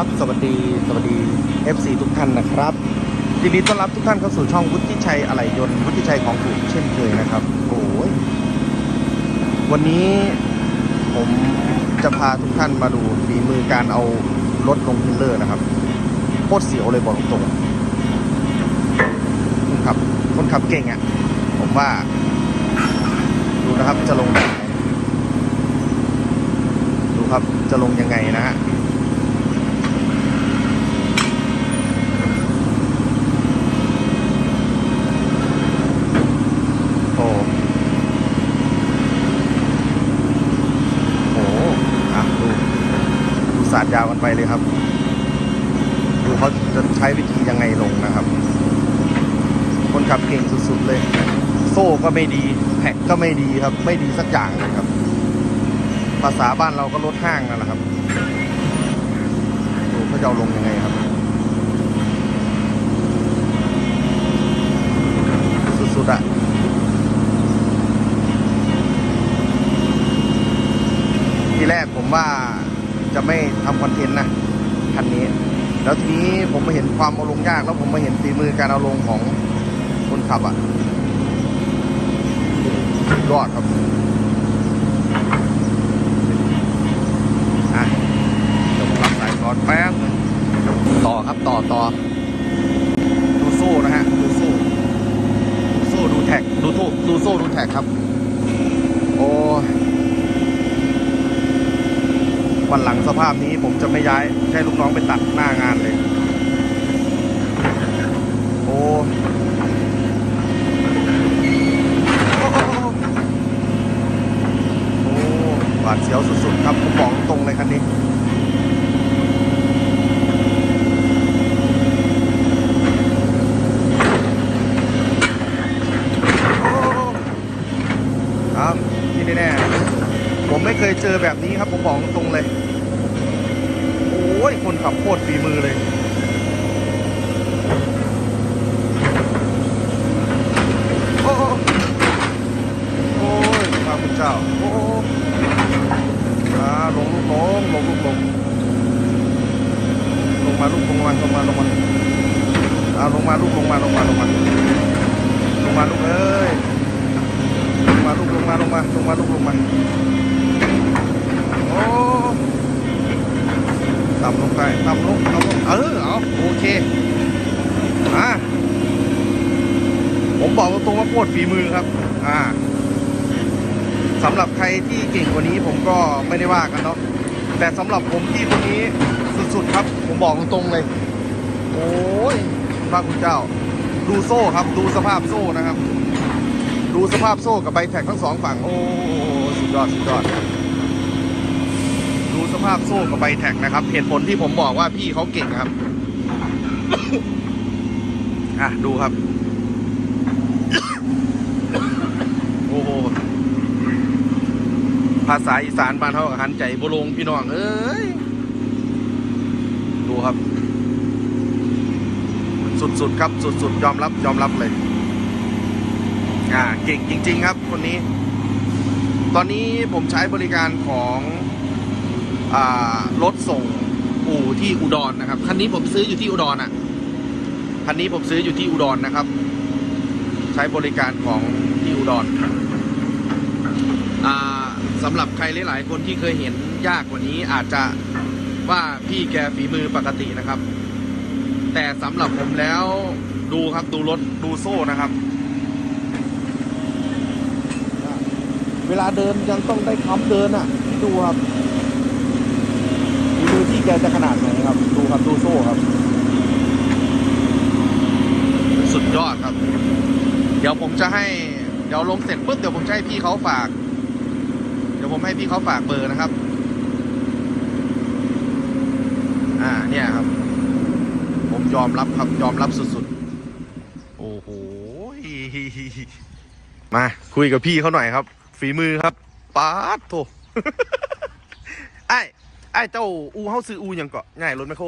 ครับ สวัสดี สวัสดี FC ทุกท่านนะครับยินดีต้อนรับทุกท่านเข้าสู่ช่องวุฒิชัยอะไหล่ยนต์วุฒิชัยของถูกเช่นเคยนะครับโอ้ยวันนี้ผมจะพาทุกท่านมาดูฝีมือการเอารถลงทิลเลอร์นะครับโคตรเสียวเลยบอกตรงคนขับคนขับเก่งอะ่ะ ผมว่า ดูนะครับจะลงดูครับจะลงยังไงนะฮะ โอ้โหอะดู ดูสาด ยาวกันไปเลยครับ ดูเขาจะใช้วิธียังไงลงนะครับ คนขับเก่งสุดๆเลย โซ่ก็ไม่ดีแท็กก็ไม่ดีครับ ไม่ดีสักอย่างเลยครับ ภาษาบ้านเราก็ลดห้างนั่นแหละครับดูเขาจะเอาลงยังไงครับ สุดๆอะที่แรกผมว่า จะไม่ทำคอนเทนต์นะคันนี้ แล้วทีนี้ผมมาเห็นความเอาลงยาก แล้วผมมาเห็นฝีมือการเอาลงของคนขับอะสุดยอดครับอะเดี๋ยวผมรับสายก่อนแป๊บต่อครับต่อต่อดูโซ่นะฮะดูโซ่ดูโซ่ดูแท็กดูโซ่ดูโซ่ดูแท็กครับ โอ้ วันหลังสภาพนี้ผมจะไม่ย้ายใช้ลูกน้องไปตัดหน้างานเลยโอ้โอ้โอ้โอ้หวาดเสียวสุดๆครับผมบอกตรงเลยคันนี้ โอ้ครับที่แน่ๆ ผมไม่เคยเจ อแบบนี้ครับผมบอกตรงเลย โอ้ยคนขับโคตรฝีมือเลย โอ้โอ้โอ้ยพระคุณเจ้า โอ้อ่าลงลูกลงลงลูกลงลงมาลูกลงมาลงมาลงมาอ่าลงมาลูกลงมาลงมาลงมาลงมาลูกเอ้ยลงมาลูกลงมาลงมาลงมาลูกลงมา ต่ำลงไปต่ำลงต่ำลงเออเอาโอเคอ่าผมบอกตรงๆว่าโคตรฝีมือครับ อ่าสำหรับใครที่เก่งกว่านี้ผมก็ไม่ได้ว่ากันเนาะแต่สำหรับผมที่คนนี้สุดๆครับ ผมบอกตรงๆเลย โอ้ยพระคุณเจ้า ดูโซ่ครับ ดูสภาพโซ่นะครับ ดูสภาพโซ่กับใบแท็กทั้งสองฝั่ง โอ้สุดยอดสุดยอด ดูสภาพโซ่กับใบแท็กนะครับ เหตุผลที่ผมบอกว่าพี่เขาเก่งครับ อะ ดูครับ โอ้โห ภาษาอีสานบ้านเขากับหันใจบลงพี่น้อง เอ้ย ดูครับ สุดๆครับ สุดๆ ยอมรับ ยอมรับเลย อ่า เก่งจริง ๆ ครับ คนนี้ ตอนนี้ผมใช้บริการของ รถส่งอู่ที่อุดรนะครับ คันนี้ผมซื้ออยู่ที่อุดรอะ คันนี้ผมซื้ออยู่ที่อุดรนะครับ ใช้บริการของที่อุดรสำหรับใครหลาย ๆ คนที่เคยเห็นยากกว่านี้อาจจะว่าพี่แกฝีมือปกตินะครับ แต่สำหรับผมแล้วดูครับดูรถดูโซ่นะครับ เวลาเดินยังต้องได้ค้ำเดินอะ ดูครับ ดูที่แกจะขนาดไหนครับ ดูครับดูโซ่ครับ สุดยอดครับ เดี๋ยวผมจะให้ เดี๋ยวลงเสร็จปุ๊บเดี๋ยวผมจะให้พี่เขาฝาก เดี๋ยวผมให้พี่เขาฝากเบอร์นะครับ อ่าเนี่ยครับ ผมยอมรับครับยอมรับสุดๆ โอ้โหมาคุยกับพี่เขาหน่อยครับ ฝีมือครับ ป๊าดโถไอ้ ไอ้เจ้าอูเฮาซื้ออูหยังเกาะง่ายรถไมคโคร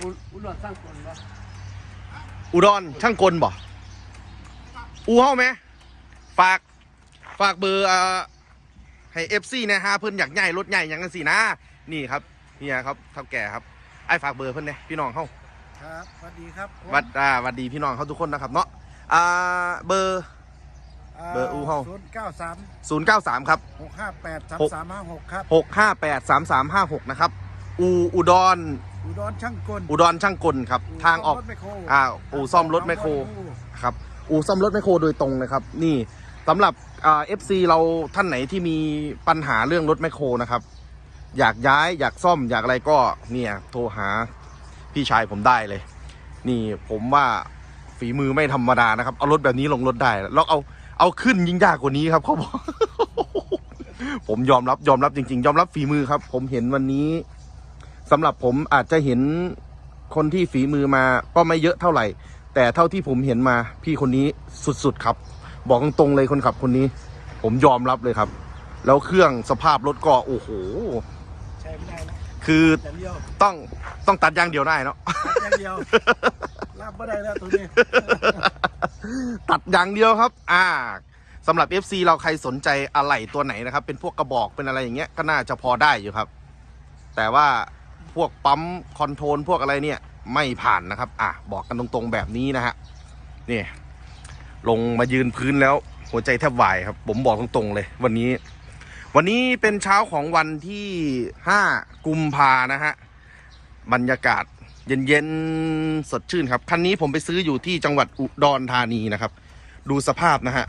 อุอุดรสร้างคนวะอุดรช่างกลบ่อูเฮาไหมฝากฝากเบอร์อ่าให้เอฟซีนะฮะเพิ่นอยากใหญ่รถใหญ่อย่างนั้นสินะนี่ครับเฮียครับเท่าแก่ครับไอ้ฝากเบอร์เพื่อนเนี่ยพี่น้องเขาครับสวัสดีครับวัดอ่าวัดดีพี่น้องเขาทุกคนนะครับเนาะอ่าเบอร์ เบอร์อู่เฮาศูนย์เก้าสาม093ครับหกห้าแปดสามสามห้าหกครับ658 3356นะครับ อูอุดร อุดรช่างกล อุดรช่างกลครับ ทางออกรถแมคโครอ่าอู่ซ่อมรถแมคโครครับ อู่ซ่อมรถแมคโครโดยตรงนะครับ นี่สำหรับอ่าเอฟซีเราท่านไหนที่มีปัญหาเรื่องรถแมคโครนะครับ อยากย้ายอยากซ่อมอยากอะไรก็เนี่ยโทรหาพี่ชายผมได้เลย นี่ผมว่าฝีมือไม่ธรรมดานะครับ เอารถแบบนี้ลงรถได้ แล้วเอา เอาขึ้นยิ่งยากกว่านี้ครับเขาบอก ผมยอมรับยอมรับจริง ๆ ยอมรับฝีมือครับ ผมเห็นวันนี้สำหรับผมอาจจะเห็นคนที่ฝีมือมาก็ไม่เยอะเท่าไหร่ แต่เท่าที่ผมเห็นมาพี่คนนี้สุดๆครับ บอกตรงๆเลยคนขับคนนี้ ผมยอมรับเลยครับ แล้วเครื่องสภาพรถก็โอ้โห ใช่ไม่ได้นะคืออย่างเดียวต้องต้องตัดอย่างเดียวได้เนาะอย่างเดียว ลาบไม่ได้แล้วตัวนี้ ตัดอย่างเดียวครับ อ่าสำหรับ FC เราใครสนใจอะไหล่ตัวไหนนะครับ เป็นพวกกระบอกเป็นอะไรอย่างเงี้ยก็น่าจะพอได้อยู่ครับ แต่ว่าพวกปั๊มคอนโทรลพวกอะไรเนี่ย ไม่ผ่านนะครับ อะบอกกันตรงๆแบบนี้นะฮะนี่ ลงมายืนพื้นแล้ว หัวใจแทบวายครับ ผมบอกตรงๆเลย วันนี้ วันนี้เป็นเช้าของวันที่ 5 กุมภานะฮะบรรยากาศ เย็นๆ สดชื่นครับ คันนี้ผมไปซื้ออยู่ที่จังหวัดอุดรธานีนะครับ ดูสภาพนะฮะ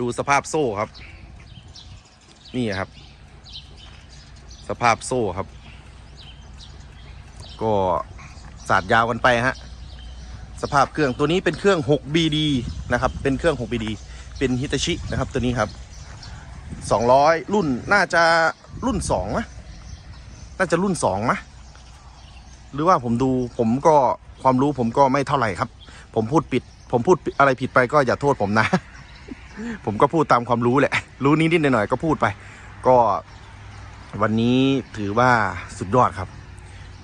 ดูสภาพโซ่ครับ นี่ครับ สภาพโซ่ครับ ก็สาดยาวกันไปฮะ สภาพเครื่องตัวนี้เป็นเครื่อง 6BD นะครับ เป็นเครื่อง 6BD เป็นฮิตาชินะครับ ตัวนี้ครับ 200 รุ่นน่าจะรุ่น2มะน่าจะรุ่น2มะ หรือว่าผมดูผมก็ความรู้ผมก็ไม่เท่าไหร่ครับ ผมพูดปิด ผมพูดอะไรผิดไปก็อย่าโทษผมนะ ผมก็พูดตามความรู้แหละ รู้นิดๆหน่อยๆก็พูดไป ก็วันนี้ถือว่าสุดยอดครับ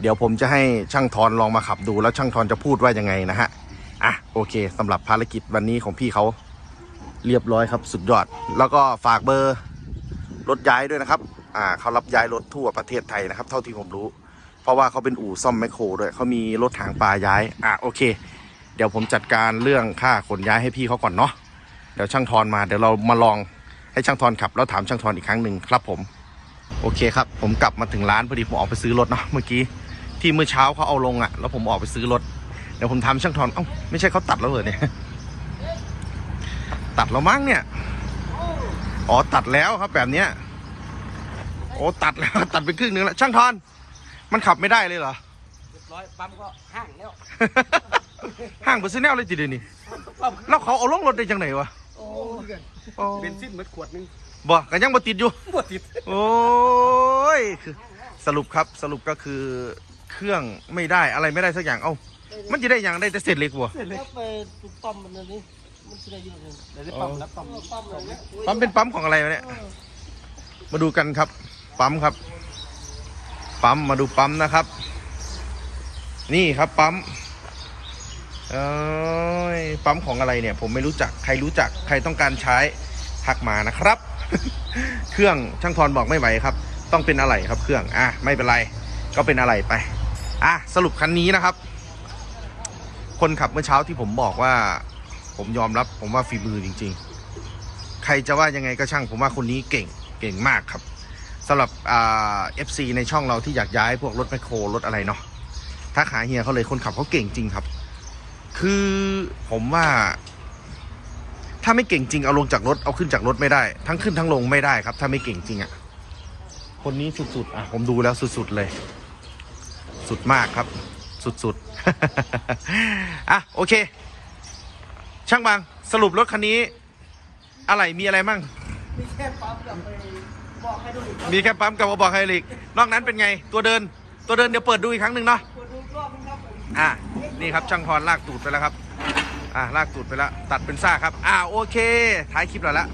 เดี๋ยวผมจะให้ช่างทอนลองมาขับดูแล้วช่างทอนจะพูดว่ายังไงนะฮะอะโอเคสำหรับภารกิจวันนี้ของพี่เขาเรียบร้อยครับสุดยอด แล้วก็ฝากเบอร์รถย้ายด้วยนะครับ อ่าเขารับย้ายรถทั่วประเทศไทยนะครับ เท่าที่ผมรู้ เพราะว่าเขาเป็นอู่ซ่อมแมคโครด้วยเขามีรถถางปลาย้ายอะโอเค เดี๋ยวผมจัดการเรื่องค่าขนย้ายให้พี่เขาก่อนเนาะเดี๋ยวช่างทอนมาเดี๋ยวเรามาลองให้ช่างทอนขับ แล้วถามช่างทอนอีกครั้งหนึ่งครับผม โอเคครับ ผมกลับมาถึงร้านพอดีผมออกไปซื้อรถเนาะเมื่อกี้ที่เมื่อเช้าเขาเอาลงอะ่ะ แล้วผมออกไปซื้อรถเดี๋ยวผมทำช่างทอนเอ้าไม่ใช่เขาตัดแล้วเหรอเนี่ยตัดแล้วมั้งเนี่ยอ๋อตัดแล้วครับแบบเนี้ยโอ้ตัดแล้วตัดไปครึ่งหนึงแล้วช่างทอน มันขับไม่ได้เลยเหรอ เรียบร้อยปั๊มก็ห้างแล้วห้างเปอร์เซ็นต์แนลเลยจีเดียวนี่ปั๊มแล้วเขาเอาลงรถได้จังไหนวะโอ้อ๋อเบนซินเหมือนขวดนึงบ่ก็ยังบ่ติดอยู่ปวดติดโอ้ยคือสรุปครับสรุปก็คือเครื่องไม่ได้อะไรไม่ได้สักอย่างเอ้ามันจะได้อย่างได้แต่เศษเหล็กวะแล้วไปตุกปั๊มมันนี่มันจะได้อยู่นึงเดี๋ยวได้ปั๊มแล้วปั๊มปั๊มเลยเนี่ยปั๊มเป็นปั๊มของอะไรวะเนี่ยมาดูกันครับปั๊มครับ ปั๊มมาดูปั๊มนะครับ นี่ครับปั๊มเอ้ยปั๊มของอะไรเนี่ย ผมไม่รู้จักใครรู้จักใครต้องการใช้ทักมานะครับ เครื่องช่างทอนบอกไม่ไหวครับ ต้องเป็นอะไรครับเครื่องอะไม่เป็นไร ก็เป็นอะไรไปอะสรุปคันนี้นะครับ คนขับเมื่อเช้าที่ผมบอกว่า ผมยอมรับผมว่าฝีมือจริง ๆ ใครจะว่ายังไงก็ช่างผมว่าคนนี้เก่งเก่งมากครับ สำหรับอ่าเอฟซีในช่องเราที่อยากย้ายพวกรถแมคโครรถอะไรเนาะถ้าหาเฮียเขาเลยคนขับเขาเก่งจริงครับ คือผมว่า ถ้าไม่เก่งจริงเอาลงจากรถเอาขึ้นจากรถไม่ได้ ทั้งขึ้นทั้งลงไม่ได้ครับ ถ้าไม่เก่งจริงอะ่ะคนนี้สุดๆอะผมดูแล้วสุดๆเลย สุดมากครับ สุดๆอะโอเค ช่างบางสรุปรถคันนี้ อะไรมีอะไรมั่งมีแค่ปั๊มกับไป บอกให้ดูอีกมีแค่ปั๊มกับบอกไฮดรอลิก นอกนั้นเป็นไง ตัวเดิน ตัวเดินเดี๋ยวเปิดดูอีกครั้งหนึ่งเนาะคนดูรอบนึงครับผมอะ นี่ครับช่างพรลากตูดไปแล้วครับ อะลากตูดไปแล้ว ตัดเป็นซ่ากครับ อ่าโอเค ท้ายคลิปเราละ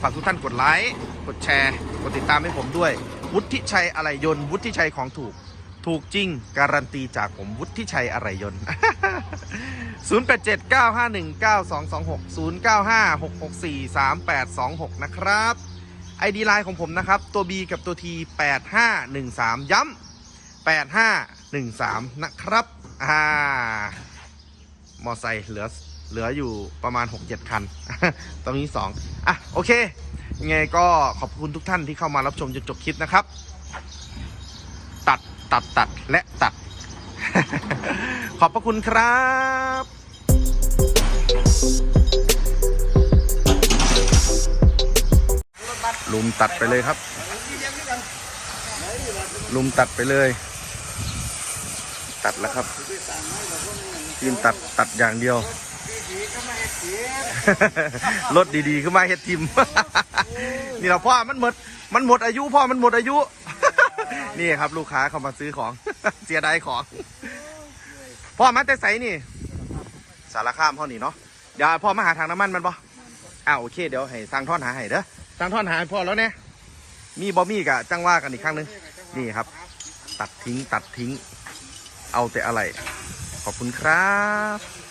ฝากทุกท่านกดไลค์ กดแชร์ กดติดตามให้ผมด้วย วุฒิชัยอะไรยนต์ วุฒิชัยของถูก ถูกจริง การันตีจากผมวุฒิชัยอะไรยนต์ 0879519226 0956643826 นะครับ ID ไลน์ของผมนะครับ ตัว B กับตัว T 8513 ย้ำ8513 นะครับ อ่ามอไซค์เหลือเหลืออยู่ประมาณ 6-7 คัน ตอนนี้ 2 อะ โอเค ยังไงก็ขอบคุณทุกท่านที่เข้ามารับชมจนจบคลิปนะครับ ตัดตัดตัดและตัด ขอบพระคุณครับ ลุมตัดไปเลยครับ ลุมตัดไปเลย ตัดแล้วครับทีมตัดตัดอย่างเดียว รถดีๆขึ้นมาเฮ็ดทีมนี่เราพ่อมันหมด มันหมดอายุพ่อมันหมดอายุ นี่ครับลูกค้าเข้ามาซื้อของ เสียดายของ พ่อมาแต่ใสนี่ สารข้ามพ่อนี่เนาะเดี๋ยวพ่อมาหาทางน้ำมันมันบ่อ้าวโอเค เดี๋ยวให้สร้างท่อนหาให้เด้อ สร้างท่อนหายพอแล้วเนี่ยมีบอมี่กะจังว่ากันอีกครั้งหนึงนี่ครับ ตัดทิ้งตัดทิ้ง เอาแต่อะไร ขอบคุณครับ